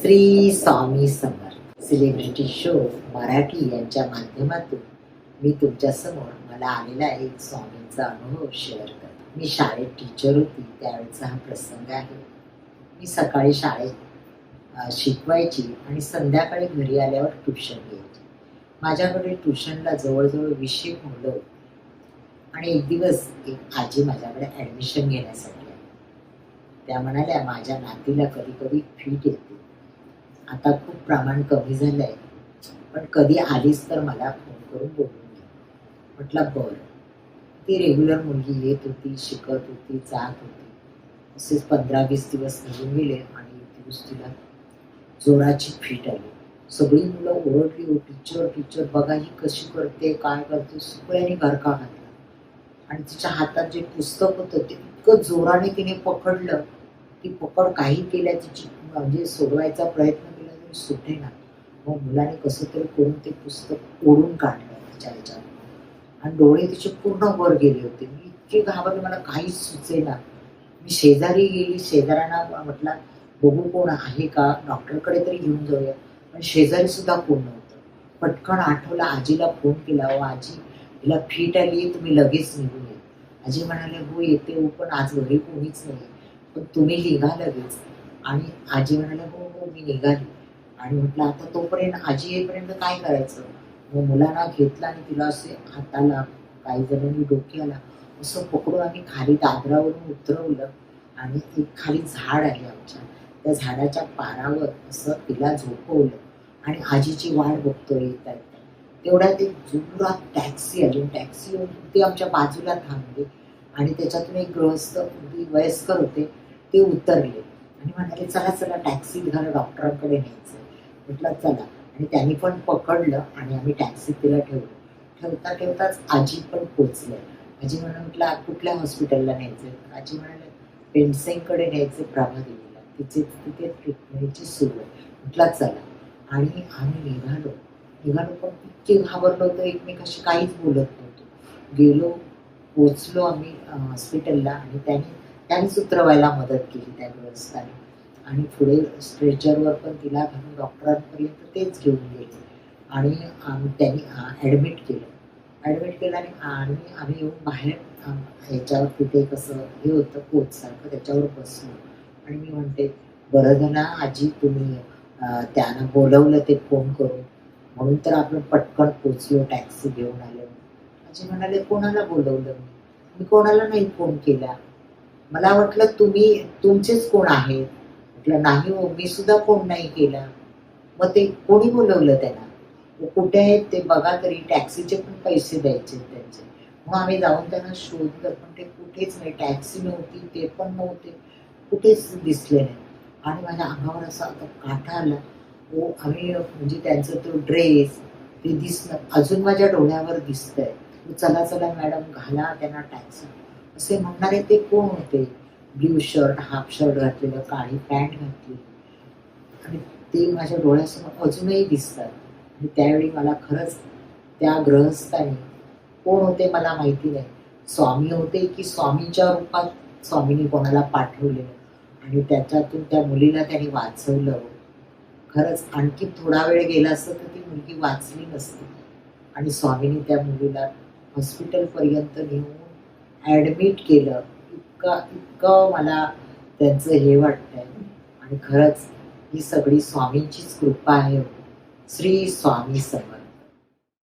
Shri Swami Samarth. Celebrity show Marathi यांच्या माध्यमातून मी तुमच्यासमोर मला आलेला एक स्वामींचा अनुभव शेअर करतो. मी शाळेत टीचर होती त्यावेळेचा हा प्रसंग आहे. मी सकाळी शाळेत शिकवायची आणि संध्याकाळी घरी आल्यावर ट्युशन घ्यायची. माझ्याकडे ट्युशनला जवळजवळ वीसशे मुलं होती. आणि एक दिवस एक आजी माझ्याकडे ॲडमिशन घेण्यासाठी त्या म्हणाल्या माझ्या नातीला कधी कधी फीट येते. आता खूप प्रमाण कमी झालं आहे पण कधी आलीस तर मला फोन करून बोलून घे. म्हटलं बरं. ती रेग्युलर मुलगी येत होती शिकत होती जात होती. तसेच पंधरा वीस दिवस निघून गेले आणि दिवस तिला जोराची फीट आली. सगळी मुलं ओरडली हो टीचर टीचर बघा ही कशी करते काय करते. सगळ्यांनी घरका घातला. आणि तिच्या हातात जे पुस्तक होतं ते इतकं जोराने तिने पकडलं. ती पकड काही केल्या तिची म्हणजे सोडवायचा प्रयत्न केला तरी सुटे ना. मग मुलाने कसं तरी करून ते पुस्तक ओढून काढलं तिच्या ह्याच्यावर आणि डोळे तिचे पूर्ण वर गेले होते. मी इतके घाबरले मला काहीच सुचेना. मी शेजारी गेली शेजाऱ्यांना म्हटलं बघू कोण आहे का? डॉक्टरकडे तरी घेऊन जाऊया. पण शेजारी सुद्धा कोण नव्हतं. पटकन आठवलं आजीला फोन केला हो आजी तिला फिट आली तुम्ही लगेच निघून ये. आजी म्हणाले हो येते हो पण आज घरी कोणीच नाही पण तुम्ही निघा लगेच. आणि आजी म्हणाले हो हो मी निघाली. आणि म्हटलं आता तोपर्यंत आजी येईपर्यंत काय करायचं? मग मुलांना घेतला आणि तिला असे हाताला काही जणांनी डोक्याला असं पकडून आम्ही खाली दादरावरून उतरवलं आणि एक खाली झाड आहे आमच्या. त्या झाडाच्या पारावर असं तिला झोपवलं आणि आजीची वाट बघतोय येत आहेत तेवढ्यात एक जोरात टॅक्सी आली. टॅक्सी येऊन ते आमच्या बाजूला थांबली. आणि त्याच्यातून एक गृहस्थ अगदी वयस्कर होते ते उतरले. आणि म्हणाले चला चला टॅक्सी घरा डॉक्टरांकडे न्यायचं म्हटलं चला. आणि त्यांनी पण पकडलं आणि आम्ही टॅक्सी तिला ठेवलं. ठेवता ठेवताच आजी पण पोचले. आजी म्हणून म्हटलं कुठल्या हॉस्पिटलला न्यायचं आजी म्हणाले पेंडसेंकडे न्यायचे प्रभादेवीला तिचे तिथे ट्रीटमेंटची सुरू आहे. म्हटलं चला. आणि आम्ही निघालो. निघालो पण इतके घाबरलो होतो एकमेकाशी काहीच बोलत नव्हतो. गेलो पोचलो आम्ही हॉस्पिटलला आणि त्याने त्यांनी उतरवायला मदत केली त्या गृहस्थाने आणि पुढे स्ट्रेचरवर पण तिला घालून डॉक्टरांपर्यंत तेच घेऊन गेले. आणि आम्ही त्यांनी ॲडमिट केलं. ॲडमिट केलं आणि आणि आम्ही येऊन बाहेर ह्याच्यावर तिथे कसं हे होतं कोचसारखं त्याच्यावर बसलो. आणि मी म्हणते बरं झालं आजी तुम्ही त्यानं त्यांना बोलवलं ते फोन करून. म्हणून तर आपण पटकन पोचलो टॅक्सी घेऊन आलो. आजी म्हणाले कोणाला बोलवलं? मी मी कोणाला नाही फोन केला. मला वाटलं तुम्ही तुमचेच कोण आहेत. म्हटलं नाही हो मी सुद्धा फोन नाही केला. मग ते कोणी बोलवलं त्यांना कुठे आहेत ते बघा तरी टॅक्सीचे पण पैसे द्यायचे त्यांचे. मग आम्ही जाऊन त्यांना शोधलं पण ते कुठेच नाही टॅक्सी नव्हती ते पण नव्हते कुठेच दिसले नाही. आणि माझ्या अंगावर असा आता काठा आला आम्ही म्हणजे त्यांचं तो ड्रेस ते दिसणं अजून माझ्या डोळ्यावर दिसतंय. चला चला मॅडम घाला त्यांना टॅक्सी असे म्हणणारे ते कोण होते? ब्ल्यू शर्ट हाफ शर्ट घातलेलं काळी पॅन्ट घातली. आणि ते माझ्या डोळ्यासमोर अजूनही दिसतात. आणि त्यावेळी मला खरंच त्या ग्रहस्थाने कोण होते मला माहिती नाही. स्वामी होते की स्वामीच्या रूपात स्वामीने कोणाला पाठवले. आणि त्याच्यातून त्या मुलीला त्यांनी वाचवलं. खरंच आणखी थोडा वेळ गेला असतं तर ती मुलगी वाचली नसती. आणि स्वामीने त्या मुलीला हॉस्पिटलपर्यंत नेऊन ॲडमिट केलं इतकं इतकं मला त्यांचं हे वाटतंय. आणि खरंच ही सगळी स्वामींचीच कृपा आहे हो. श्री स्वामी समर्थ.